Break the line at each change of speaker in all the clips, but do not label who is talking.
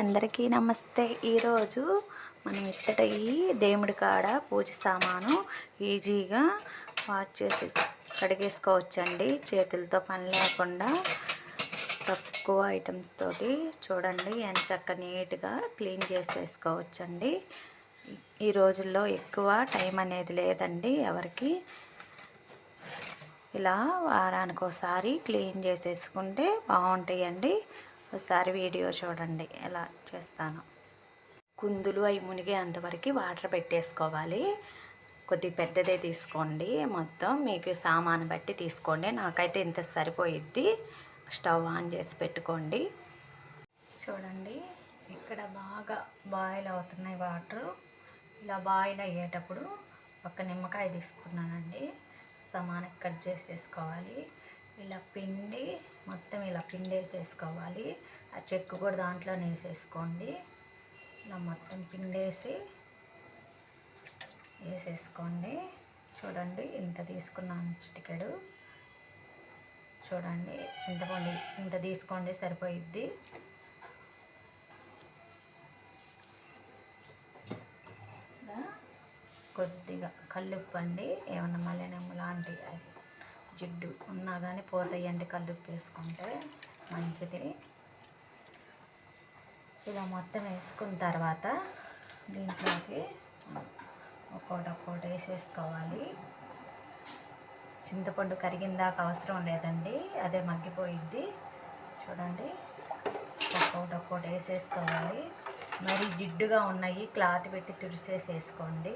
అందరికీ నమస్తే. ఈరోజు మనం ఇత్తట ఈ దేవుడి కాడ పూజ సామాను ఈజీగా వాష్ చేసి కడిగేసుకోవచ్చండి. చేతులతో పని లేకుండా తక్కువ ఐటమ్స్ తోటి చూడండి. ఎంత చక్క నీట్గా క్లీన్ చేసేసుకోవచ్చండి. ఈ రోజుల్లో ఎక్కువ టైం అనేది లేదండి. ఎవరికి ఇలా వారానికి ఒకసారి క్లీన్ చేసేసుకుంటే బాగుంటాయండి. ఒకసారి వీడియో చూడండి ఎలా చేస్తాను. కుందులు అవి మునిగే అంతవరకు వాటర్ పెట్టేసుకోవాలి. కొద్ది పెద్దదే తీసుకోండి మొత్తం. మీకు సామాను బట్టి తీసుకోండి. నాకైతే ఇంత సరిపోయిద్ది. స్టవ్ ఆన్ చేసి పెట్టుకోండి. చూడండి ఇక్కడ బాగా బాయిల్ అవుతున్నాయి వాటర్. ఇలా బాయిల్ అయ్యేటప్పుడు ఒక నిమ్మకాయ తీసుకున్నానండి. సమానం కట్ చేసేసుకోవాలి. ఇలా పిండి మొత్తం ఇలా పిండి వేసేసుకోవాలి. ఆ చెక్కు కూడా దాంట్లోనే వేసేసుకోండి. ఇలా మొత్తం పిండేసి వేసేసుకోండి. చూడండి ఇంత తీసుకున్నాను చిటికెడు. చూడండి చింతపండు ఇంత తీసుకోండి సరిపోయిద్ది. కొద్దిగా కల్లుప్పండి. ఏమన్నా మల్లెనమ్మ లాంటి జిడ్డు ఉన్నా కానీ పోతాయండి కల్లుప్పు వేసుకుంటే మంచిది. ఇలా మొత్తం వేసుకున్న తర్వాత దీంట్లోకి ఒక్కోటి ఒక్కోటి వేసేసుకోవాలి. చింతపండు కరిగిందాక అవసరం లేదండి అదే మగ్గిపోయిద్ది. చూడండి ఒక్కోటి ఒక్కోటి వేసేసుకోవాలి. మరి జిడ్డుగా ఉన్నాయి క్లాత్ పెట్టి తుడిచేసి వేసుకోండి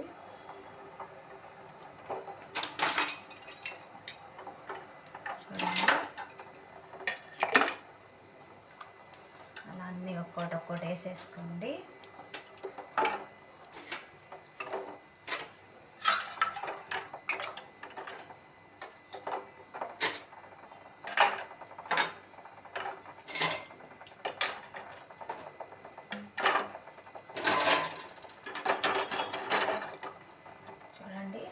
అలా అన్నీ ఒక్కోటి ఒక్కోటి వేసేసుకోండి. చూడండి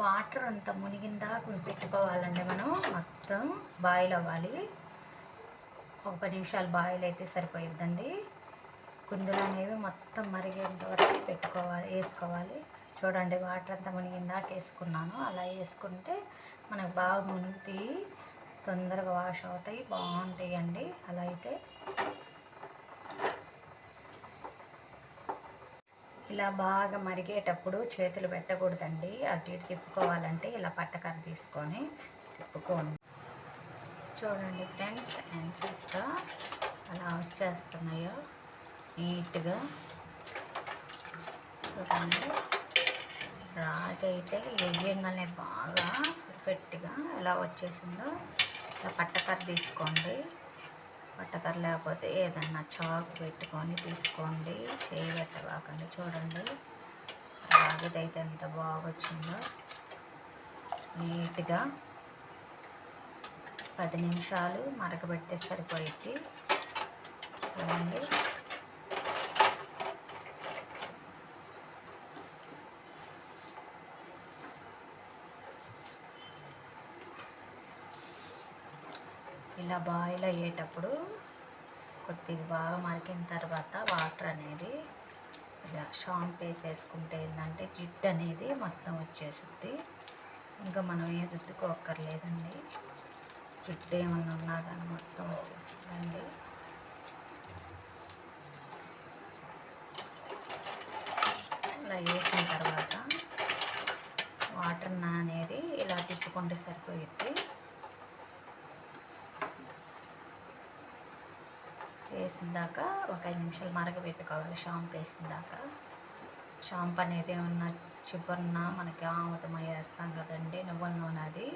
వాటర్ అంత మునిగిందా పెట్టుకోవాలండి మనం. మొత్తం బాయిల్ అవ్వాలి. ఒక పది నిమిషాలు బాయిల్ అయితే సరిపోయిద్దండి. కుందులు అనేవి మొత్తం మరిగేంత వరకు పెట్టుకోవాలి వేసుకోవాలి. చూడండి వాటర్ అంతా మునిగిందాక వేసుకున్నాను. అలా వేసుకుంటే మనకు బాగా మునిగి తొందరగా వాష్ అవుతాయి బాగుంటాయి అండి. అలా అయితే ఇలా బాగా మరిగేటప్పుడు చేతులు పెట్టకూడదండి. అటు ఇటు తిప్పుకోవాలంటే ఇలా పట్టకర తీసుకొని తిప్పుకోండి. చూడండి ఫ్రెండ్స్ ఎంత అలా వచ్చేస్తున్నాయో. నీట్గా చూడండి. రాగి అయితే వేయంగానే బాగా పెట్టిగా ఎలా వచ్చేసిందో. ఇలా పట్టకర్ర తీసుకోండి. పట్టకర్ర లేకపోతే ఏదన్నా చాకు పెట్టుకొని తీసుకోండి. చేయి పెట్టబాకండి చూడండి. రాగిదైతే ఎంత బాగా వచ్చిందో నీట్గా పది నిమిషాలు మరకబెడితే సరిపోయిద్ది. చూడండి. ఇలా బాయిల్ అయ్యేటప్పుడు కొద్దిగా బాగా మరికిన తర్వాత వాటర్ అనేది ఇలా షాంప్ వేసేసుకుంటే ఏంటంటే జిడ్డు అనేది మొత్తం వచ్చేసింది ఇంకా మనం ఏ రుద్దుకోక్కర్లేదండి. జిడ్డు ఏమన్నా ఉన్నా కానీ మొత్తం వచ్చేస్తుందండి ఇలా వేసిన తర్వాత వాటర్ అనేది ఇలా తిప్పుకుంటే సరిపోయిద్ది. వేసిందాక ఒక ఐదు నిమిషాలు మరగబెట్టుకోవాలి. షాంపు వేసిందాక. షాంపు అనేది ఏమన్నా చివరిన మనకి ఆముదం వేస్తాం కదండి నువ్వుల నూనె అది.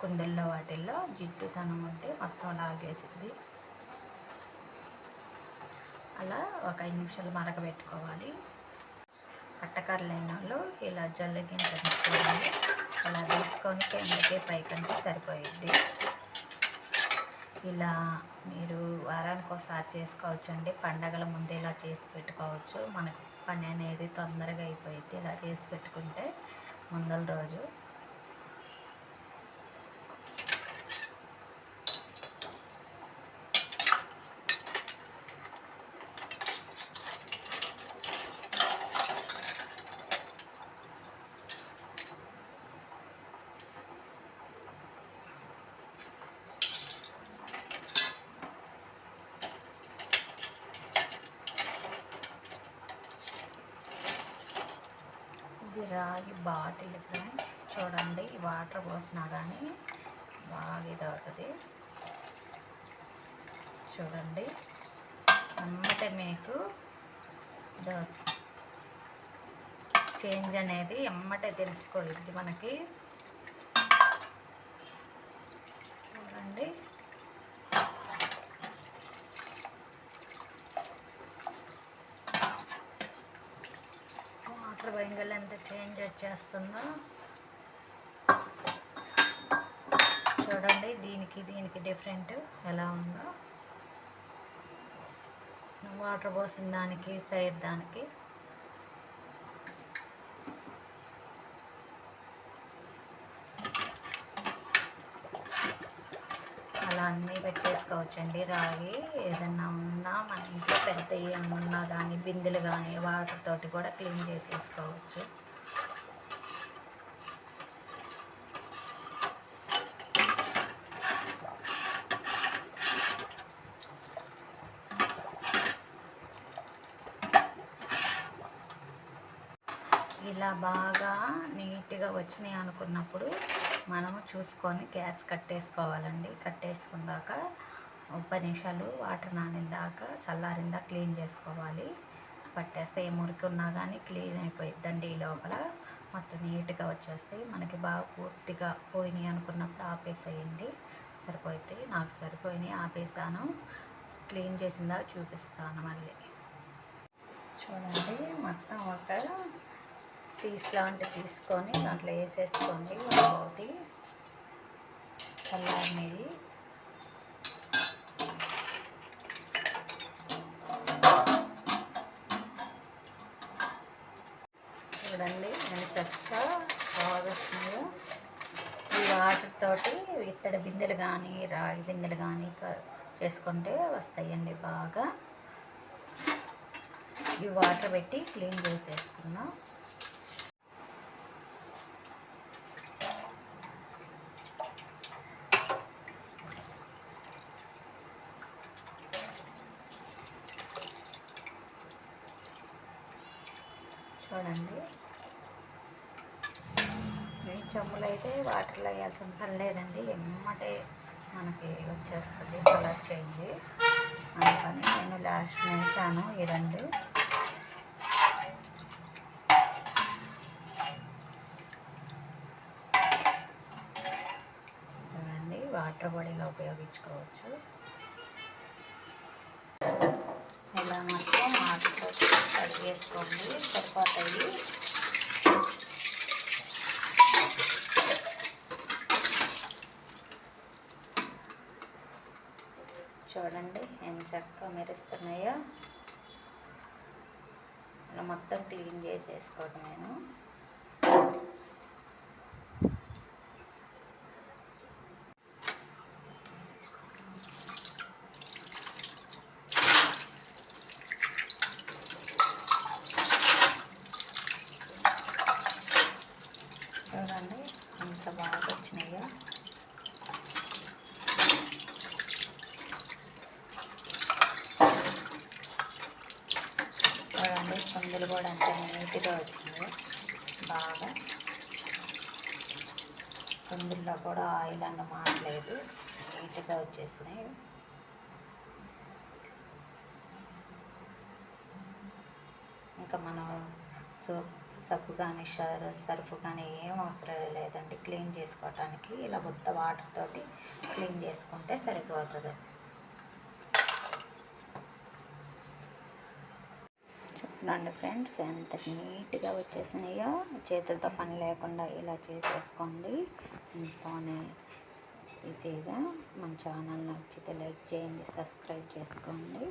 కుందల్లో వాటిల్లో జిడ్డుతనం ఉంటే మొత్తం లాగేసింది అలా ఒక ఐదు నిమిషాలు మరగబెట్టుకోవాలి. పట్టకర్లైన వాళ్ళు ఇలా జల్లకి అలా తీసుకొని కిందకి పైకంటే సరిపోయిద్ది. ఇలా మీరు వారానికి ఒకసారి చేసుకోవచ్చండి. పండగల ముందే ఇలా చేసి పెట్టుకోవచ్చు. మనకు పని అనేది తొందరగా అయిపోయింది ఇలా చేసి పెట్టుకుంటే ముందల రోజు రాగి బాటిల్ ఫ్రెండ్స్. చూడండి వాటర్ పోసినా కానీ బాగా ఇది అవుతుంది. చూడండి అమ్మటే మీకు చేంజ్ అనేది అమ్మటే తెలుసుకోలేదు మనకి చూడండి వాటర్ ఎంత చేంజ్ వచ్చేస్తుందో చూడండి దీనికి దీనికి డిఫరెంట్ ఎలా ఉందో. వాటర్ పోసిన దానికి సైడ్ దానికి. అలా అన్నీ పెట్టి తీసుకోవచ్చండి. రాగి ఏదన్నా ఉన్నా మన ఇంట్లో పెద్ద ఏమున్నా కానీ బిందెలు కానీ వాటర్ తోటి కూడా క్లీన్ చేసేసుకోవచ్చు. ఇలా బాగా నీట్గా వచ్చినాయి అనుకున్నప్పుడు మనము చూసుకొని గ్యాస్ కట్టేసుకోవాలండి. కట్టేసుకున్నాక పది నిమిషాలు వాటర్ నానిందాక చల్లారిందా క్లీన్ చేసుకోవాలి. పట్టేస్తే ఏ మురికి ఉన్నా కానీ క్లీన్ అయిపోయిద్దండి ఈ లోపల. మొత్తం నీట్గా వచ్చేస్తాయి మనకి బాగా పూర్తిగా పోయినాయి అనుకున్నప్పుడు ఆపేసేయండి. సరిపోతాయి నాకు సరిపోయినాయి ఆపేసాను. క్లీన్ చేసిందా చూపిస్తాను మళ్ళీ. చూడండి మొత్తం ఒక పీస్ లాంటి తీసుకొని దాంట్లో వేసేసుకోండి. ఒకటి చల్లారినవి. చూడండి చక్కగా బాగా ఈ వాటర్ తోటి ఇత్తడి బిందెలు కానీ రాగి బిందెలు కానీ చేసుకుంటే వస్తాయండి బాగా. ఈ వాటర్ పెట్టి క్లీన్ చేసేసుకున్నాం చూడండి. చెమ్ములు అయితే వాటర్లో వేయాల్సిన పని లేదండి. ఎమ్మటే మనకి వచ్చేస్తుంది కలర్ చేంజ్. అందుకని నేను లాస్ట్ వేసాను ఈ రెండు చూడండి వాటర్ బాడీగా ఉపయోగించుకోవచ్చు. ఇలా మొత్తం వాటర్తో కడిగేసుకోండి. సరిపోతాయి. చూడండి ఎంత చక్కగా మెరుస్తున్నాయో. ఇలా మొత్తం క్లీన్ చేసేసుకోండి నేను చూడండి ఎంత బాగా వచ్చినాయో చూడండి కుందులు కూడా అంత నీట్గా వచ్చింది బాగా. కుందుల్లో కూడా ఆయిల్ అన్న మాట్లేదు నీట్గా వచ్చేసినాయి. ఇంకా మనం సోప్ సబ్బు కానీ సర్ఫ్ కానీ ఏం అవసరం లేదండి. క్లీన్ చేసుకోవటానికి ఇలా ఉత్త వాటర్ తోటి క్లీన్ చేసుకుంటే సరిపోతుంది. చూడండి ఫ్రెండ్స్ ఎంత నీట్గా వచ్చేసినాయో చేతులతో పని లేకుండా ఇలా చేసేసుకోండి. బాగానే ఈజీగా మన ఛానల్ నచ్చితే లైక్ చేయండి సబ్స్క్రైబ్ చేసుకోండి.